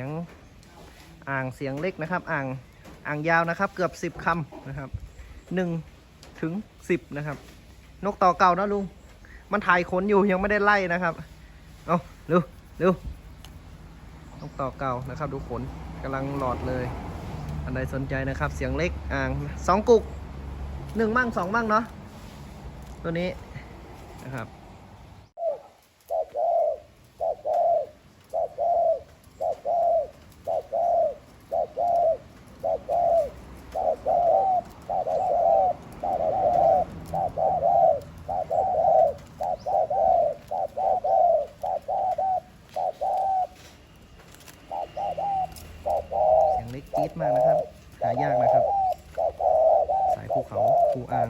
ยงอ่างเสียงเล็กนะครับอ่างอ่างยาวนะครับ เกือบสิบคำนะครับหนึ่งถึงสิบนะครับ นกต่อเก่านะลุง มันถ่ายขนอยู่ยังไม่ได้ไล่นะครับ เอาเร็วเร็วนกต่อเก่านะครับ ดูขนกำลังหลอดเลย อันใดสนใจนะครับ เสียงเล็กอ่างสองกุกหนึ่งมั่งสองมั่งเนาะตัวนี้นะครับ เสียงเล็ กจี๊ดมากนะครับ หายากนะครับ สายภูเขาภูอ่าง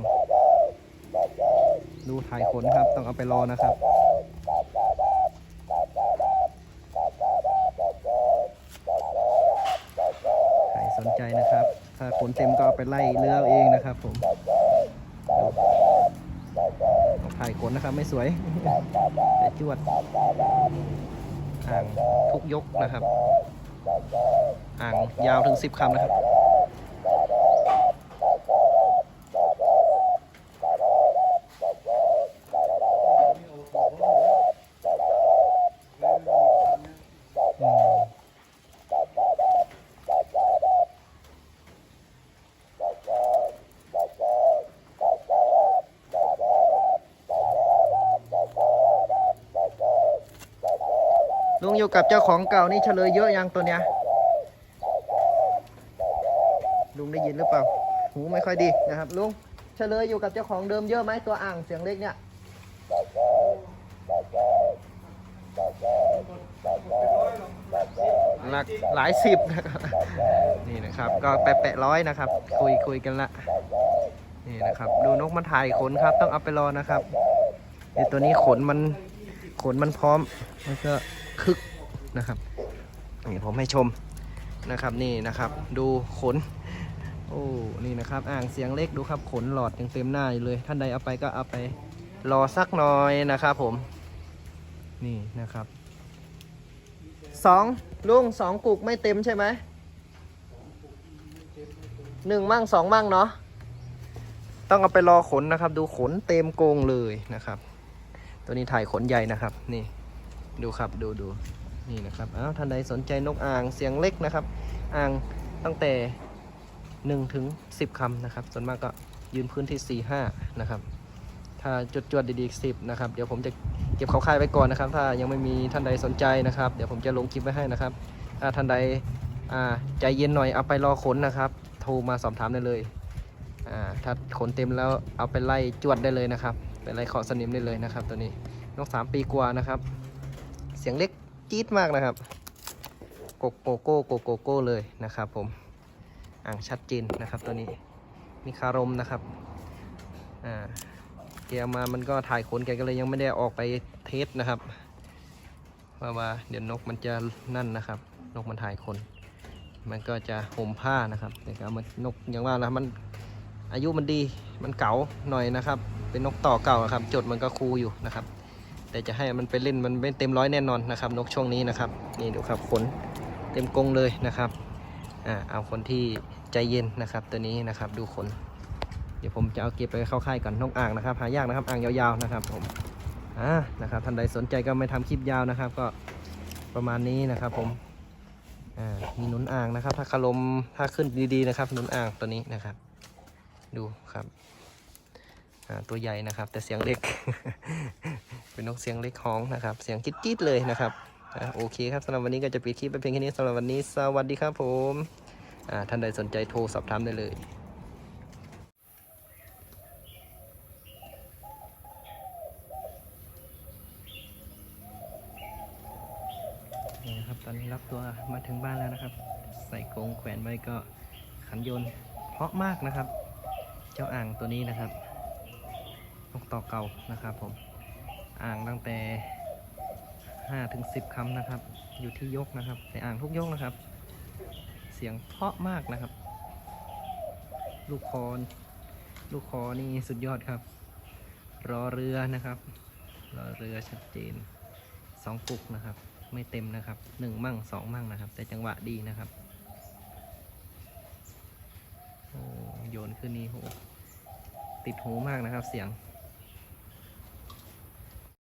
ดูถ่ายขนครับ ต้องเอาไปรอนะครับใครสนใจนะครับ ถ้าขนเต็มก็เอาไปไล่เรือเอาเองนะครับ ผมถ่ายขนนะครับ ไม่สวยแต่จวดอ่างทุกยกนะครับ อ่างยาวถึง 10คำนะครับ ลุงอยู่กับเจ้าของเก่านี่เฉลยเยอะยังตัวเนี้ยลุงได้ยินหรือเปล่า หูไม่ค่อยดีนะครับ ลุงเฉลยอยู่กับเจ้าของเดิมเยอะไหมตัวอ่างเสียงเล็กเนี่ยหลักหลายสิบนะครับนี่นะครับ ก็แปะแปะร้อยนะครับ คุยคุยกันละนี่นะครับ ดูนกมันถ่ายขนครับ ต้องเอาไปรอนะครับไอตัวนี้ขนมันขนมันพร้อมแล้วก็ คึกนะครับนี่ผมให้ชมนะครับนี่นะครับดูขนโอ้นี่นะครับอ่างเสียงเล็กดูครับขนหลอดยังเต็มหน้าอยู่เลย ท่านใดเอาไปก็เอาไปรอสักหน่อยนะครับผมนี่นะครับสองลุงสองกุกไม่เต็มใช่ไหมหนึ่งมั่งสองมั่งเนาะต้องเอาไปรอขนนะครับ ดูขนเต็มโกงเลยนะครับ ตัวนี้ถ่ายขนใหญ่นะครับนี่ ดูครับดูดูนี่นะครับอ้าวท่านใดสนใจนกอ่างเสียงเล็กนะครับ อ่างตั้งแต่1ถึง10คำนะครับ ส่วนมากก็ยืนพื้นที่4 5นะครับ ถ้าจดจวดๆดีๆ10นะครับ เดี๋ยวผมจะเก็บเขาค่ายไว้ก่อนนะครับ ถ้ายังไม่มีท่านใดสนใจนะครับ เดี๋ยวผมจะลงคลิปไว้ให้นะครับถ้าท่านใดอ่าใจเย็นหน่อยเอาไปรอขนนะครับ โทรมาสอบถามได้เลยอ่าถ้าขนเต็มแล้วเอาไปไล่จวดได้เลยนะครับ ไปไล่เคาะสนิมได้เลยนะครับ ตัวนี้นกสามปีกว่านะครับ เสียงเล็กจี๊ดมากนะครับโกโกโก้โกโกโก้เลยนะครับผมอ่างชัดเจนนะครับตัวนี้มีคารมนะครับอ่าแกเอามามันก็ถ่ายขนแกก็เลยยังไม่ได้ออกไปเทสนะครับเพราว่าเดี๋ยวนกมันจะนั่นนะครับ นกมันถ่ายขนมันก็จะห่มผ้านะครับแต่ก็มันนกอย่างว่านะมันอายุมันดีมันเก๋าหน่อยนะครับ เป็นนกต่อเก่านะครับ จดมันก็คูอยู่นะครับ แต่จะให้มันไปเล่นมันไม่เต็มร้อยแน่นอนนะครับ นกช่วงนี้นะครับ นี่ดูครับขนเต็มกรงเลยนะครับอ่าเอาคนที่ใจเย็นนะครับ ตัวนี้นะครับดูขน เดี๋ยวผมจะเอาเก็บไปเข้าค่ายก่อนนกอ่างนะครับหายากนะครับอ่างยาวๆนะครับผมอ่านะครับท่านใดสนใจก็ไม่ทำคลิปยาวนะครับ ก็ประมาณนี้นะครับผมอ่ามีหนุนอ่างนะครับ ถ้าคารมถ้าขึ้นดีๆนะครับหนุนอ่างตัวนี้นะครับ ดูครับ ตัวใหญ่นะครับ แต่เสียงเล็ก เป็นนกเสียงเล็กฮ้องนะครับ เสียงจี๊ดๆเลยนะครับโอเคครับสำหรับวันนี้ก็จะปิดคลิปไปเพียงแค่นี้สำหรับวันนี้ สวัสดีครับผมท่านใดสนใจโทรสอบถามได้เลยนี่นะครับตอนนี้รับตัวมาถึงบ้านแล้วนะครับ ใส่กรงแขวนไว้ก็ขันยนเพาะมากนะครับ เจ้าอ่างตัวนี้นะครับ นกต่อเก่านะครับผมอ่างตั้งแต่5ถึง10คำนะครับ อยู่ที่ยกนะครับในอ่างทุกยกนะครับ เสียงเพาะมากนะครับ ลูกคอนลูกคอนี่สุดยอดครับ รอเรือนะครับ รอเรือชัดเจนสองปุกนะครับ ไม่เต็มนะครับหนึ่งมั่งสองมั่งนะครับ แต่จังหวะดีนะครับโอ้โยนขึ้นนี่โหติดหูมากนะครับเสียง